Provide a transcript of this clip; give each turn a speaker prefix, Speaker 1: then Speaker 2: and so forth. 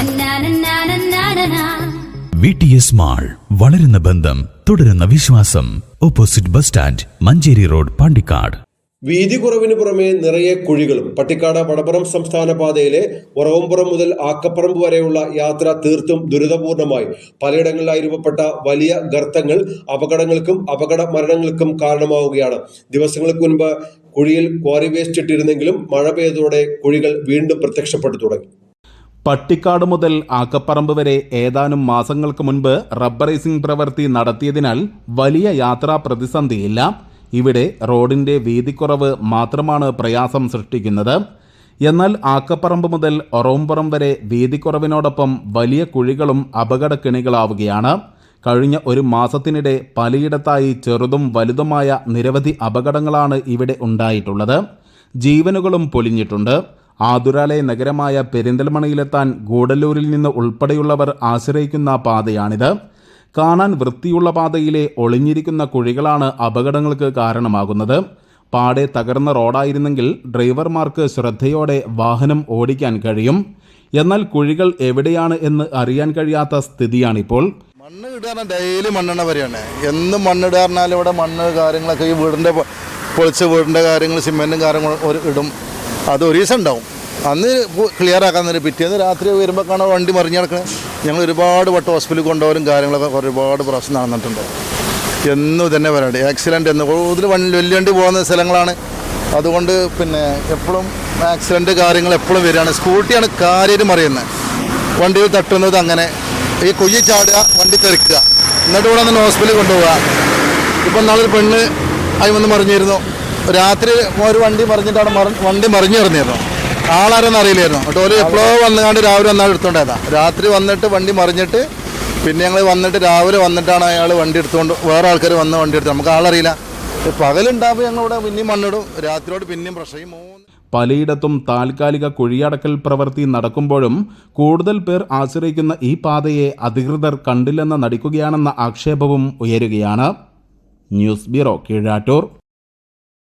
Speaker 1: നന്നാനന്നാനന്നാനനാ.
Speaker 2: V T S mall വളരുന്ന ബന്ധം തുടരുന്ന വിശ്വാസം. Opposite bus stand Manjeri road Pandikkad.
Speaker 3: വീതി കുറവിന് പുറമെ നിറയെ കുഴികളും പട്ടിക്കാട് വടപ്പുറം സംസ്ഥാന പാതയിലെ ഉറവമ്പുറം മുതൽ ആക്കപ്പറമ്പ് വരെയുള്ള യാത്ര തീർത്തും ദുരിതപൂർണമായി. പലയിടങ്ങളിലായി രൂപപ്പെട്ട വലിയ ഗർത്തങ്ങൾ അപകടങ്ങൾക്കും അപകട മരണങ്ങൾക്കും കാരണമാവുകയാണ്. ദിവസങ്ങൾക്ക് മുൻപ് കുഴിയിൽ ക്വാറി വേസ്റ്റ് ഇട്ടിരുന്നെങ്കിലും മഴ പെയ്തതോടെ കുഴികൾ വീണ്ടും പ്രത്യക്ഷപ്പെട്ടു തുടങ്ങി.
Speaker 4: പട്ടിക്കാട് മുതൽ ആക്കപ്പറമ്പ് വരെ ഏതാനും മാസങ്ങൾക്ക് മുൻപ് റബ്ബറൈസിംഗ് പ്രവൃത്തി നടത്തിയതിനാൽ വലിയ യാത്രാ പ്രതിസന്ധിയില്ല. ഇവിടെ റോഡിന്റെ വീതിക്കുറവ് മാത്രമാണ് പ്രയാസം സൃഷ്ടിക്കുന്നത്. എന്നാൽ ആക്കപ്പറമ്പ് മുതൽ ഒറവുംപുറം വരെ വീതിക്കുറവിനോടൊപ്പം വലിയ കുഴികളും അപകടക്കിണികളാവുകയാണ്. കഴിഞ്ഞ ഒരു മാസത്തിനിടെ പലയിടത്തായി ചെറുതും വലുതുമായ നിരവധി അപകടങ്ങളാണ് ഇവിടെ ഉണ്ടായിട്ടുള്ളത്. ജീവനുകളും പൊലിഞ്ഞിട്ടുണ്ട്. ആതുരാലയ നഗരമായ പെരിന്തൽമണയിലെത്താൻ ഗൂഡല്ലൂരിൽ നിന്ന് ഉൾപ്പെടെയുള്ളവർ ആശ്രയിക്കുന്ന പാതയാണിത്. കാണാൻ വൃത്തിയുള്ള പാതയിലെ ഒളിഞ്ഞിരിക്കുന്ന കുഴികളാണ് അപകടങ്ങൾക്ക് കാരണമാകുന്നത്. പാടെ തകർന്ന റോഡായിരുന്നെങ്കിൽ ഡ്രൈവർമാർക്ക് ശ്രദ്ധയോടെ വാഹനം ഓടിക്കാൻ കഴിയും. എന്നാൽ കുഴികൾ എവിടെയാണ് എന്ന് അറിയാൻ കഴിയാത്ത സ്ഥിതിയാണിപ്പോൾ.
Speaker 5: മണ്ണ് ഇടാൻ ഡെയിലി മണ്ണെണ്ണ വരെയാണ്. എന്നും മണ്ണിടുക ഇവിടെ മണ്ണ് കാര്യങ്ങളൊക്കെ ഈ വീടിന്റെ പൊളിച്ച വീടിന്റെ കാര്യങ്ങൾ സിമെന്റും കാര്യങ്ങളും ഒരു ഇടും. അത് ഒരു ദിവസം ഉണ്ടാവും. അന്ന് ക്ലിയർ ആക്കാൻ നേരം പിറ്റേന്ന് രാത്രി വരുമ്പോൾ കാണാൻ വണ്ടി മറിഞ്ഞ് കിടക്കണേ ഞങ്ങൾ ഒരുപാട് വട്ടം ഹോസ്പിറ്റലിൽ കൊണ്ടുപോകലും കാര്യങ്ങളൊക്കെ ഒരുപാട് പ്രശ്നം നടന്നിട്ടുണ്ട്. എന്നും തന്നെ വരണ്ടേ ആക്സിഡന്റ് എന്ന് കൂടുതൽ വണ്ടി വലിയ വണ്ടി പോകുന്ന സ്ഥലങ്ങളാണ്. അതുകൊണ്ട് പിന്നെ എപ്പോഴും ആക്സിഡന്റ് കാര്യങ്ങൾ എപ്പോഴും വരികയാണ്. സ്കൂട്ടിയാണ് കാര്യമായിട്ട് മറിയുന്നത്. വണ്ടിയിൽ തട്ടുന്നത് അങ്ങനെ. ഈ കൊയ്യ് ചാടുക വണ്ടി തെറിക്കുക. എന്നിട്ട് നിന്ന് ഹോസ്പിറ്റലിൽ കൊണ്ടുപോവുക. ഇപ്പം നാളൊരു പെണ്ണ് അതിൽ വന്ന് മറിഞ്ഞിരുന്നു. രാത്രി ഒരു വണ്ടി മറിഞ്ഞിട്ടാണ് വണ്ടി മറിഞ്ഞു പറഞ്ഞിരുന്നു ആളാരെന്ന് അറിയില്ലായിരുന്നു. കേട്ടോ ഒരു എപ്പോഴോ വന്നുകൊണ്ട് രാവിലെ വന്നാൽ എടുത്തോണ്ടേതാ. രാത്രി വന്നിട്ട് വണ്ടി മറിഞ്ഞിട്ട് പിന്നെ ഞങ്ങൾ വന്നിട്ട് രാവിലെ വന്നിട്ടാണ് അയാൾ വണ്ടി എടുത്തുകൊണ്ട് വേറെ ആൾക്കാർ വന്ന് വണ്ടി എടുത്തത് നമുക്ക് ആളറിയില്ല. പകലുണ്ടാകുമ്പോൾ ഞങ്ങളിവിടെ പിന്നെയും മണ്ണിടും. രാത്രിയോട് പിന്നെയും പ്രശ്നം.
Speaker 4: പലയിടത്തും താൽക്കാലിക കുഴിയടക്കൽ പ്രവൃത്തി നടക്കുമ്പോഴും കൂടുതൽ പേർ ആശ്രയിക്കുന്ന ഈ പാതയെ അധികൃതർ കണ്ടില്ലെന്ന് നടിക്കുകയാണെന്ന ആക്ഷേപവും ഉയരുകയാണ്. News bureau Keezhattur.